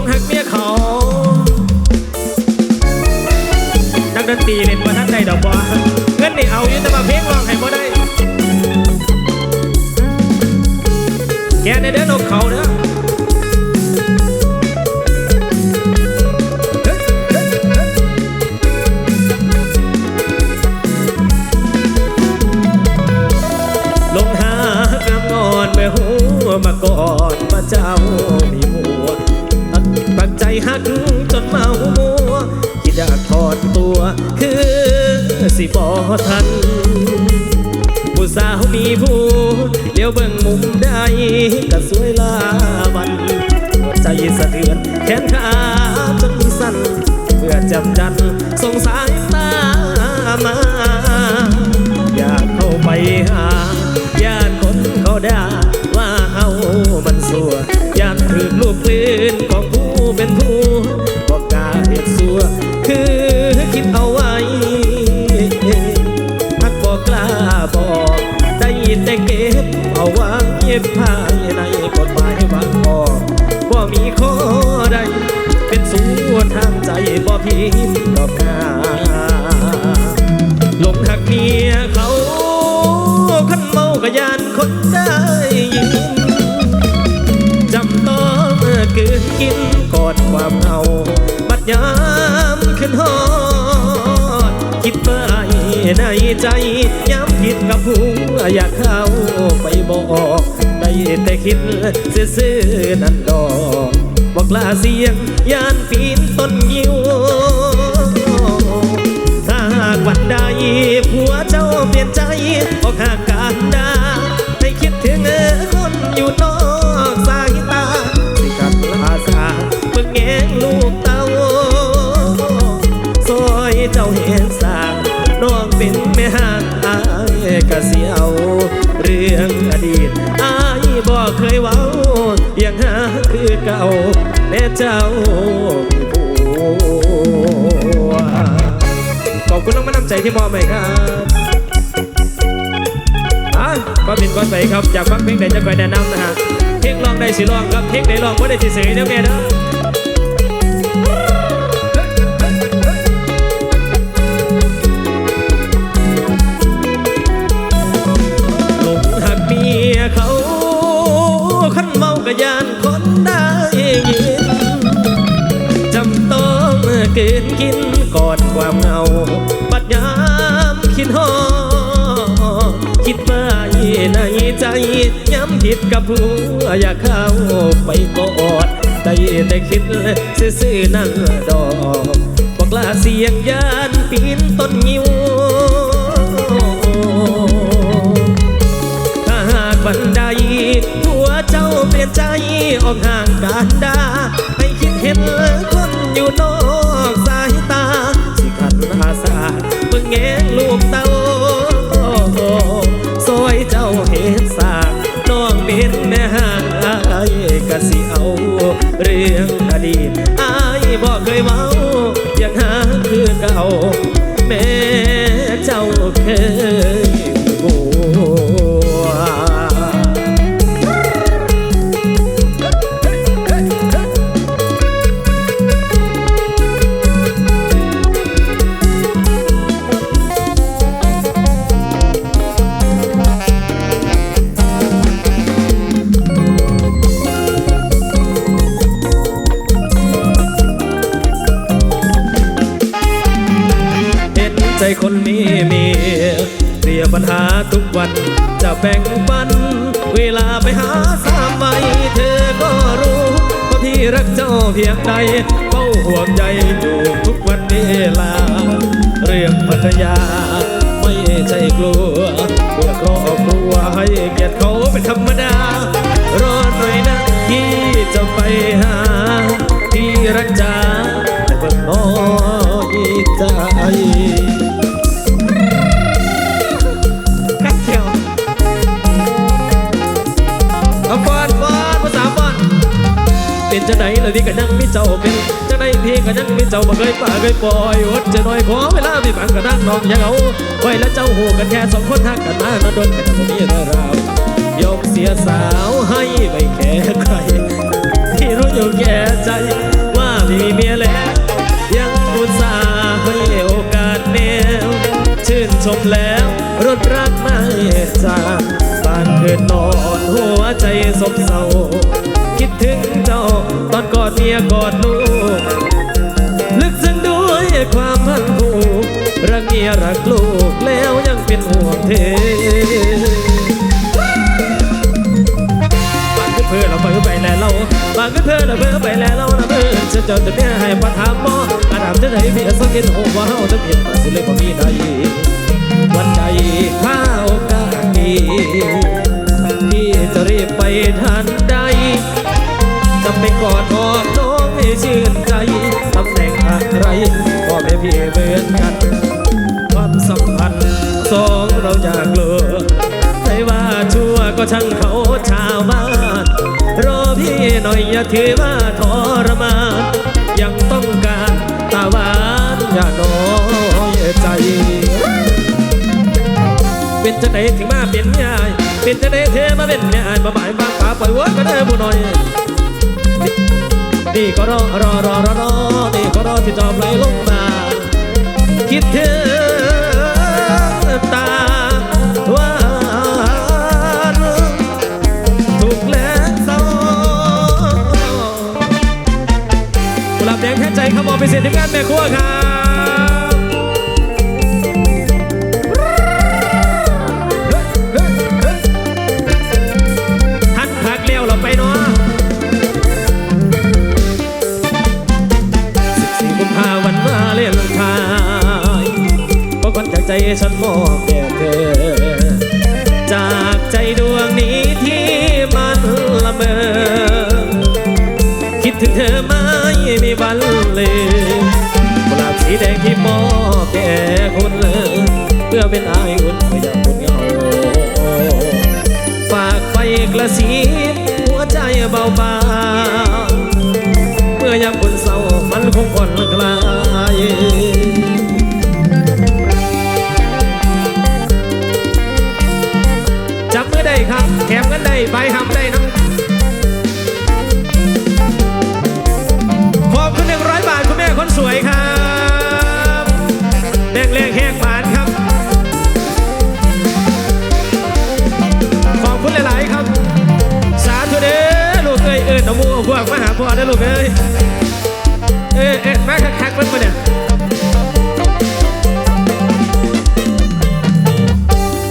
งหักเมียเขานักดนตรีเล่นมาทันใดดอกบัวเงินนี่เอาอยู่แต่ว่าเพลงร้องให้บ่ได้ แกในเด้อนกเขาเด้อลงหากำงอนไปหัวมาก่อนมาเจ้ามีมัว ใจหักจนเมามัวคิดอยากถอดตัว คือสิบอทันผู้สาวมีผู้เลี้ยวเบิ่งมุมใดก็สวยลาวัน ใจสะเทือนแขนขาจนสั่นเพื่อจำจันสงสายตามา อยากเข้าไปหาญาติคนเขาด่าว่าเฮามันสัวอยากถือลูกปืนของ เย็บผ้าในกฎหมายบางข้อว่ามีข้อใด เป็นส่วนทางใจบ่พิมพ์ดอกนาหลงหักเมียเขาขันเมากะยานคนได้ยินจำต้องเกินกินกอนความเอาบัดยามขึ้นหอดคิดไปในใจย้ำผิดกับผู้อยากเข้าไปบอก แต่คิดซื่อๆนั่นดอกบอกลาเสียงยานปีนต้นยิว ก่าแม่เจ้าผู้ขอบคุณน้องมานำใจที่มอบให้ครับอะก็เป็นก้อนไปครับอยากฟังเพลงใดจะคอยแนะนำนะฮะเพลงลองได้สิลองครับเพลงไหนลองก็ได้สิเสยเด้อแม่เด้อ ใจย้ำผิดกับผู้อยากเข้าไปกอดได้แต่คิดซื่อๆนั่งดอกบอกลาเสียงยานปีนต้นยิวถ้าหากบันไดผัวเจ้าเปลี่ยนใจออกห่างกันดาให้คิดเห็นคนอยู่นอกสายตาสิขันอาสาเมื่อแงงลูกเต้า เรื่องอดีตอายบอกเคยเมายังหาคือเก่า ปัน เวลาไปหาสามใบเธอก็รู้ว่าพี่รักเจ้าเพียงใดเฝ้าห่วงใยอยู่ทุกวันเวลา เรื่องภรรยา ไม่ใช่กลัวเพื่อครอบครัวให้เกียรติเขาเป็นธรรมดา รอหน่อยนะที่จะไปหาที่รักจ้าแต่เพิ่งน้อยใจ จะไหนเลยที่ก็ยังมีเจ้าเป็นจะไหนพียงก็ยังมีเจ้าบ่เคยป่าเคยปล่อยอดจะน้อยขอเวลาพี่ฟังก็นั่งนองยังเอาไว้แล้วเจ้าหูกันแค่สองคนทักกันมามาโดนกันจะมีเรื่ราวยกเสียสาวให้ไปแค่ใครที่รู้อยู่แก่ใจว่าพี่มีเมียแล้วยังอุตส่าห์ให้โอกาสแมวชื่นชมแล้วรถรักไม่จากบ้านเกิดนอนหัวใจสมเศร้า ถึงเจ้า ตอนกอดเมียกอดลูก ลึกซึ้งด้วยความพันผูกรักเมียรักลูกแล้วยังเป็นห่วงเธอบางก็เพื่อเราเพื่อไปแล้วเราบางก็เพื่อเราเพื่อไปแล้วเรานะเพื่อฉันจะจะเมียให้ประทามหมออาดามจะได้พี่สังเกตโอ้ว่าเฮาจะเปลี่ยนมาสิเลยบ่มีใดวันใดข้าวกากีพี่จะรีบไปทันใด จะไปกอดหอมน้องให้ชื่นใจตำแหน่งอะไรก็ไม่พี่เหมือนกัน ความสัมพันธ์สองเราอยากเลิกใครว่าชั่วก็ช่างเขาชาวบ้านรอพี่หน่อยอย่าถือว่าทรมานยังต้องการตาหวานอย่าน้อยใจเป็นจะไหนถึงมาเป็นยายเป็นจะไหนเธอมาเป็นยายมาบ่ายมาป่าปล่อยวัวก็ได้บุหน่อย นี่ก็รอรอรอรอรอนี่ก็รอที่จอมไหลลงมา คิดถึงตาหวานถูกแลกเศร้ากุหลับแดงแค่ใจขมอไปเสียทีมงานแม่ครัวครับ ฉันมอบแด่เธอ จากใจดวงนี้ที่มันละเมอ คิดถึงเธอไม่มีวันเลยกุหลาบสีแดงที่มอบแด่คุณเลยเพื่อเป็นอายอุ่น พวกมาหาพ่อได้ลูกเอ้ยเอ้ยเอ้ยมาคักๆมันมาเนี่ย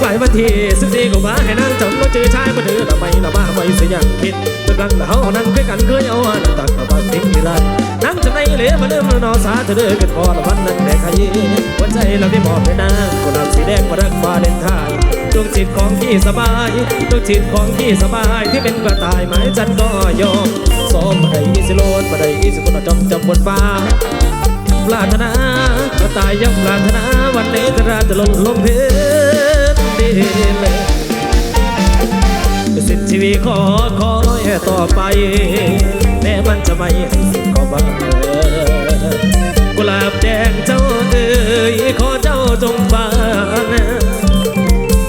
ปลวันที่สิบสี่กุมภาให้นั่ง จำว่าเจอชายมาเดือทำไมละมาไม่เสียอย่างคิดเป็นรังเฮานั่งคือกันเคยเอาอันตักมาบังทิ้งที่ร้านนั่งจำในเหลือมาเริ่มนอสาเธอเด้อกันพอละวันนั้นแดกขยี้หัวใจเราได้มอบให้นางกุหลาบสีแดงมารักวาเลนทน์ดวงจิตของพี่สบายดวงจิตของพี่สบายที่เป็นกระต่ายไม้จันก็ยอมสมได้สิโลดบัได้อีสิคนจอมจำบนฟ้าปรารถนากระต่ายยังปรารถนาวันนี้จะราจะลงลงพื้นดินเลย สิ้นชีวิตขอคอยต่อไป แม้มันจะไม่ให้สิ่งก็บ้างกุหลาบแดงเจ้าเอ๋ยขอเจ้าจงฟัง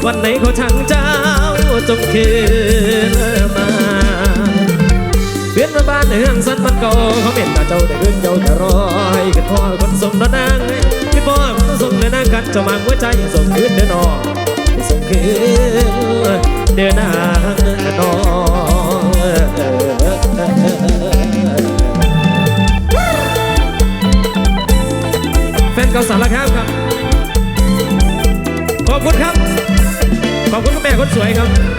วันไหนขาช่างเจ้าจงคืนมาเพื่อนมาบ้านเฮืองสันมันเก่าเขาเป็นตาเจ้าแต่เพื่อนเจ้าแต่รอยกันพ่อคนส่งนนางพี่พ่อคนส่งเดินนางกันจ้ามาหัวใจส่งคืนเดินนอส่งคืนเดินน้า สวยครับ